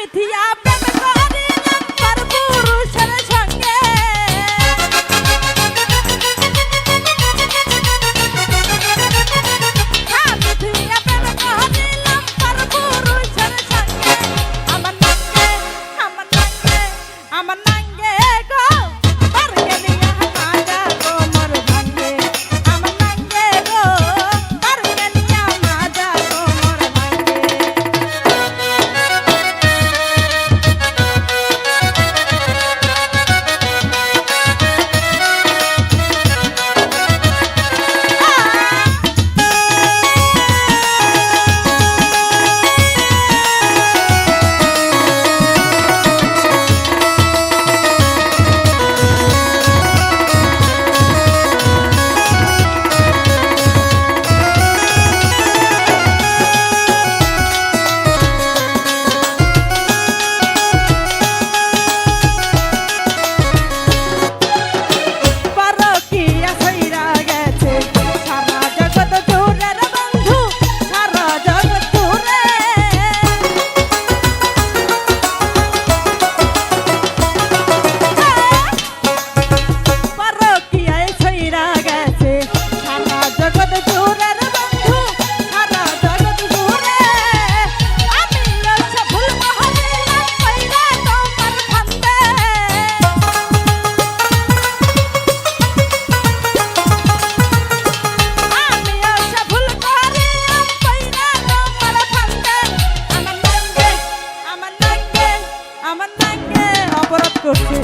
মিথিয়া আমার নাঙ্গে অপরাধ করছে।